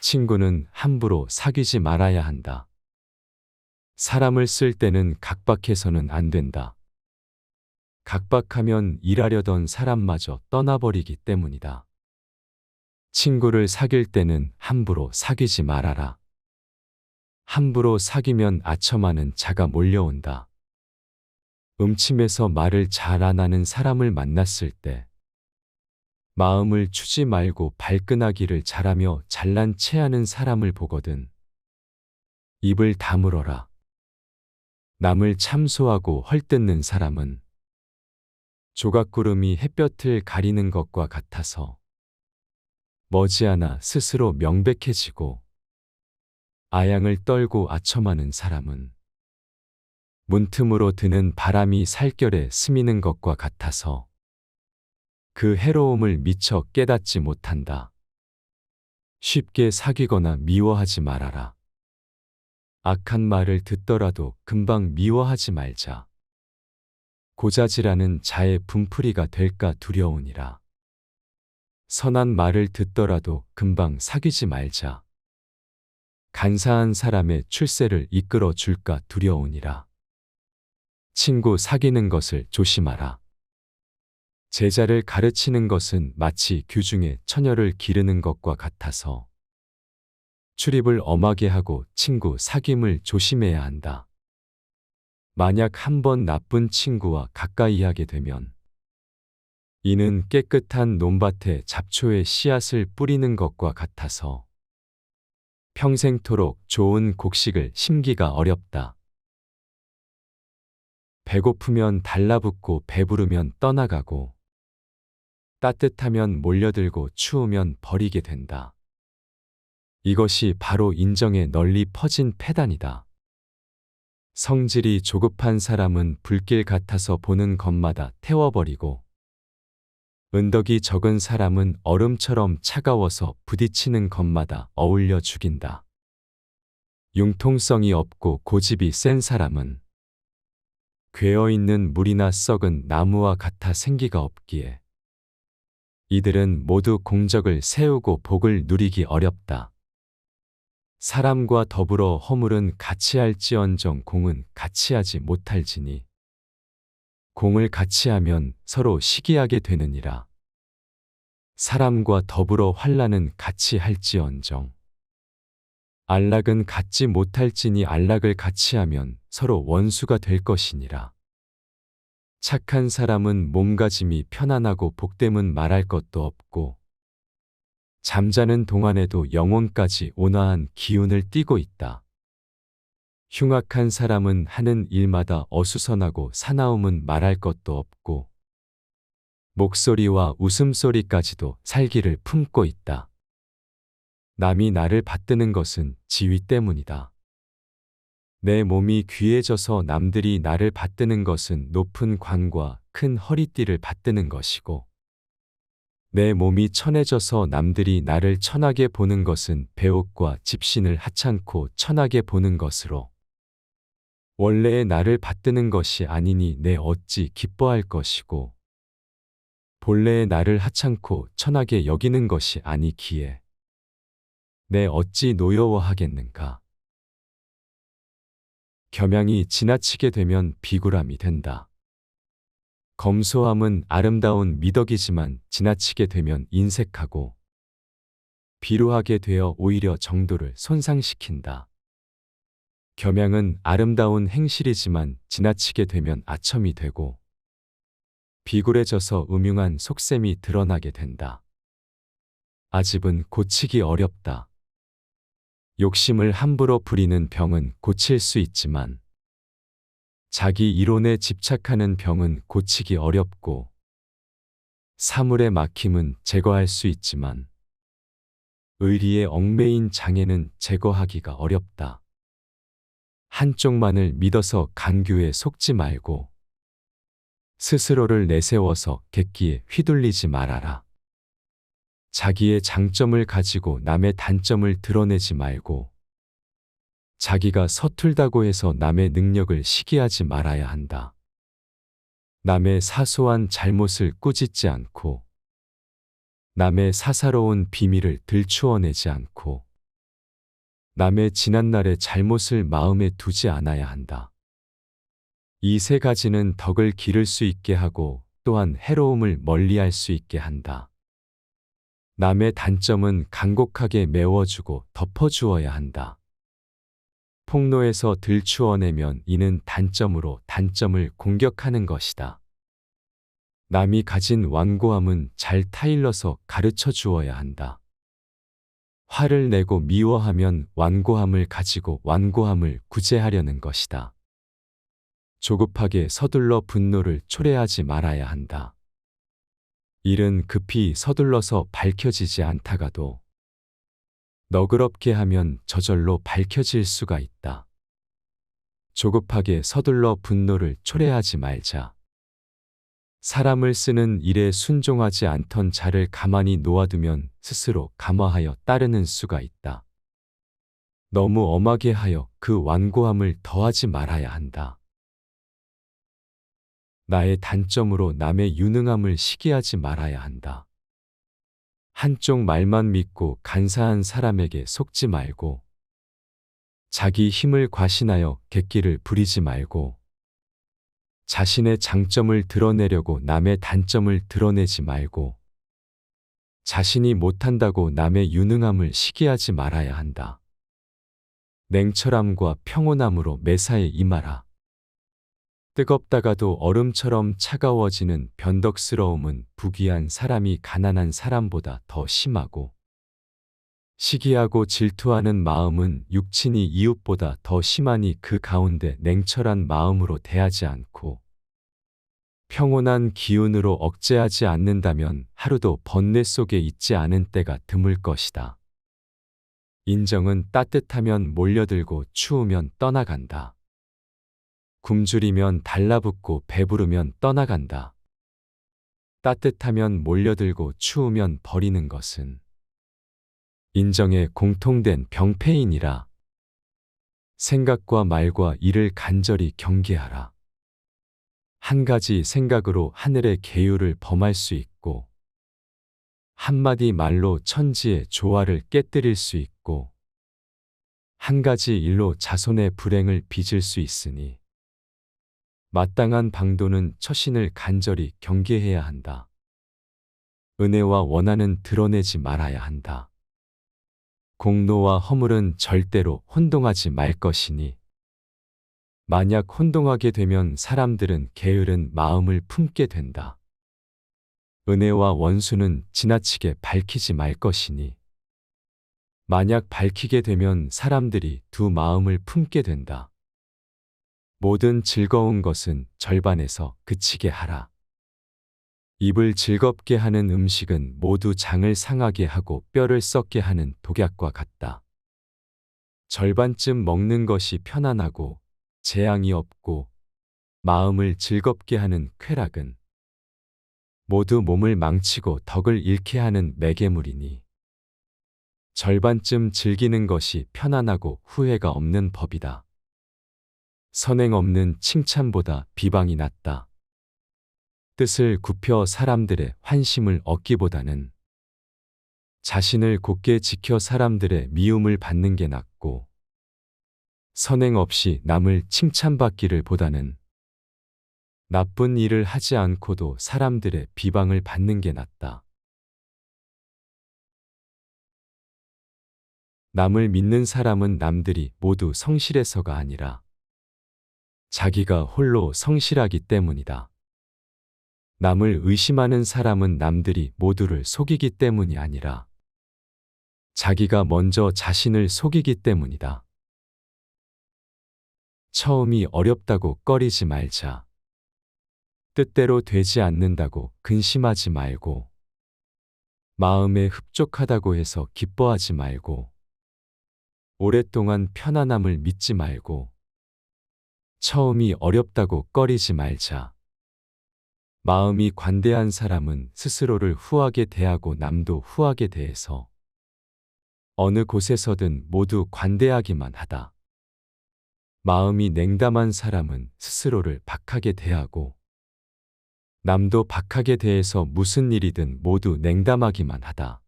친구는 함부로 사귀지 말아야 한다. 사람을 쓸 때는 각박해서는 안 된다. 각박하면 일하려던 사람마저 떠나버리기 때문이다. 친구를 사귈 때는 함부로 사귀지 말아라. 함부로 사귀면 아첨하는 자가 몰려온다. 음침해서 말을 잘 안 하는 사람을 만났을 때 마음을 추지 말고 발끈하기를 잘하며 잘난 체하는 사람을 보거든. 입을 다물어라. 남을 참소하고 헐뜯는 사람은 조각구름이 햇볕을 가리는 것과 같아서 머지않아 스스로 명백해지고 아양을 떨고 아첨하는 사람은 문틈으로 드는 바람이 살결에 스미는 것과 같아서 그 해로움을 미처 깨닫지 못한다. 쉽게 사귀거나 미워하지 말아라. 악한 말을 듣더라도 금방 미워하지 말자. 고자질하는 자의 분풀이가 될까 두려우니라. 선한 말을 듣더라도 금방 사귀지 말자. 간사한 사람의 출세를 이끌어 줄까 두려우니라. 친구 사귀는 것을 조심하라. 제자를 가르치는 것은 마치 규중에 처녀를 기르는 것과 같아서 출입을 엄하게 하고 친구 사귐을 조심해야 한다. 만약 한 번 나쁜 친구와 가까이 하게 되면 이는 깨끗한 논밭에 잡초의 씨앗을 뿌리는 것과 같아서 평생토록 좋은 곡식을 심기가 어렵다. 배고프면 달라붙고 배부르면 떠나가고 따뜻하면 몰려들고 추우면 버리게 된다. 이것이 바로 인정에 널리 퍼진 패단이다. 성질이 조급한 사람은 불길 같아서 보는 것마다 태워버리고 은덕이 적은 사람은 얼음처럼 차가워서 부딪히는 것마다 어울려 죽인다. 융통성이 없고 고집이 센 사람은 괴어 있는 물이나 썩은 나무와 같아 생기가 없기에 이들은 모두 공적을 세우고 복을 누리기 어렵다. 사람과 더불어 허물은 같이 할지언정 공은 같이 하지 못할지니 공을 같이 하면 서로 시기하게 되느니라. 사람과 더불어 환란은 같이 할지언정 안락은 갖지 못할지니 안락을 같이 하면 서로 원수가 될 것이니라. 착한 사람은 몸가짐이 편안하고 복됨은 말할 것도 없고 잠자는 동안에도 영혼까지 온화한 기운을 띠고 있다. 흉악한 사람은 하는 일마다 어수선하고 사나움은 말할 것도 없고 목소리와 웃음소리까지도 살기를 품고 있다. 남이 나를 받드는 것은 지위 때문이다. 내 몸이 귀해져서 남들이 나를 받드는 것은 높은 관과 큰 허리띠를 받드는 것이고, 내 몸이 천해져서 남들이 나를 천하게 보는 것은 배옷과 집신을 하찮고 천하게 보는 것으로, 원래의 나를 받드는 것이 아니니 내 어찌 기뻐할 것이고, 본래의 나를 하찮고 천하게 여기는 것이 아니기에, 내 어찌 노여워하겠는가. 겸양이 지나치게 되면 비굴함이 된다. 검소함은 아름다운 미덕이지만 지나치게 되면 인색하고 비루하게 되어 오히려 정도를 손상시킨다. 겸양은 아름다운 행실이지만 지나치게 되면 아첨이 되고 비굴해져서 음흉한 속셈이 드러나게 된다. 아집은 고치기 어렵다. 욕심을 함부로 부리는 병은 고칠 수 있지만 자기 이론에 집착하는 병은 고치기 어렵고 사물의 막힘은 제거할 수 있지만 의리에 얽매인 장애는 제거하기가 어렵다. 한쪽만을 믿어서 간교에 속지 말고 스스로를 내세워서 객기에 휘둘리지 말아라. 자기의 장점을 가지고 남의 단점을 드러내지 말고 자기가 서툴다고 해서 남의 능력을 시기하지 말아야 한다. 남의 사소한 잘못을 꾸짖지 않고 남의 사사로운 비밀을 들추어내지 않고 남의 지난날의 잘못을 마음에 두지 않아야 한다. 이 세 가지는 덕을 기를 수 있게 하고 또한 해로움을 멀리할 수 있게 한다. 남의 단점은 간곡하게 메워주고 덮어주어야 한다. 폭로에서 들추어내면 이는 단점으로 단점을 공격하는 것이다. 남이 가진 완고함은 잘 타일러서 가르쳐 주어야 한다. 화를 내고 미워하면 완고함을 가지고 완고함을 구제하려는 것이다. 조급하게 서둘러 분노를 초래하지 말아야 한다. 일은 급히 서둘러서 밝혀지지 않다가도 너그럽게 하면 저절로 밝혀질 수가 있다. 조급하게 서둘러 분노를 초래하지 말자. 사람을 쓰는 일에 순종하지 않던 자를 가만히 놓아두면 스스로 감화하여 따르는 수가 있다. 너무 엄하게 하여 그 완고함을 더하지 말아야 한다. 나의 단점으로 남의 유능함을 시기하지 말아야 한다. 한쪽 말만 믿고 간사한 사람에게 속지 말고 자기 힘을 과신하여 객기를 부리지 말고 자신의 장점을 드러내려고 남의 단점을 드러내지 말고 자신이 못한다고 남의 유능함을 시기하지 말아야 한다. 냉철함과 평온함으로 매사에 임하라. 뜨겁다가도 얼음처럼 차가워지는 변덕스러움은 부귀한 사람이 가난한 사람보다 더 심하고 시기하고 질투하는 마음은 육친이 이웃보다 더 심하니 그 가운데 냉철한 마음으로 대하지 않고 평온한 기운으로 억제하지 않는다면 하루도 번뇌 속에 있지 않은 때가 드물 것이다. 인정은 따뜻하면 몰려들고 추우면 떠나간다. 굶주리면 달라붙고 배부르면 떠나간다. 따뜻하면 몰려들고 추우면 버리는 것은 인정에 공통된 병폐이니라. 생각과 말과 일을 간절히 경계하라. 한 가지 생각으로 하늘의 계율을 범할 수 있고, 한마디 말로 천지의 조화를 깨뜨릴 수 있고, 한 가지 일로 자손의 불행을 빚을 수 있으니, 마땅한 방도는 처신을 간절히 경계해야 한다. 은혜와 원한은 드러내지 말아야 한다. 공로와 허물은 절대로 혼동하지 말 것이니 만약 혼동하게 되면 사람들은 게으른 마음을 품게 된다. 은혜와 원수는 지나치게 밝히지 말 것이니 만약 밝히게 되면 사람들이 두 마음을 품게 된다. 모든 즐거운 것은 절반에서 그치게 하라. 입을 즐겁게 하는 음식은 모두 장을 상하게 하고 뼈를 썩게 하는 독약과 같다. 절반쯤 먹는 것이 편안하고 재앙이 없고 마음을 즐겁게 하는 쾌락은 모두 몸을 망치고 덕을 잃게 하는 매개물이니 절반쯤 즐기는 것이 편안하고 후회가 없는 법이다. 선행 없는 칭찬보다 비방이 낫다. 뜻을 굽혀 사람들의 환심을 얻기보다는 자신을 곧게 지켜 사람들의 미움을 받는 게 낫고 선행 없이 남을 칭찬받기를 보다는 나쁜 일을 하지 않고도 사람들의 비방을 받는 게 낫다. 남을 믿는 사람은 남들이 모두 성실해서가 아니라 자기가 홀로 성실하기 때문이다. 남을 의심하는 사람은 남들이 모두를 속이기 때문이 아니라 자기가 먼저 자신을 속이기 때문이다. 처음이 어렵다고 꺼리지 말자. 뜻대로 되지 않는다고 근심하지 말고 마음에 흡족하다고 해서 기뻐하지 말고 오랫동안 편안함을 믿지 말고 처음이 어렵다고 꺼리지 말자. 마음이 관대한 사람은 스스로를 후하게 대하고 남도 후하게 대해서 어느 곳에서든 모두 관대하기만 하다. 마음이 냉담한 사람은 스스로를 박하게 대하고 남도 박하게 대해서 무슨 일이든 모두 냉담하기만 하다.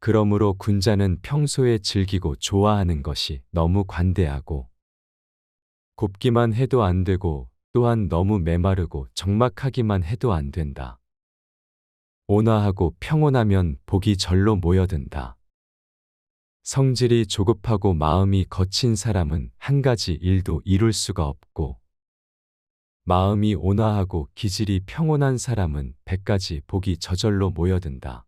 그러므로 군자는 평소에 즐기고 좋아하는 것이 너무 관대하고 곱기만 해도 안 되고 또한 너무 메마르고 적막하기만 해도 안 된다. 온화하고 평온하면 복이 절로 모여든다. 성질이 조급하고 마음이 거친 사람은 한 가지 일도 이룰 수가 없고 마음이 온화하고 기질이 평온한 사람은 백 가지 복이 저절로 모여든다.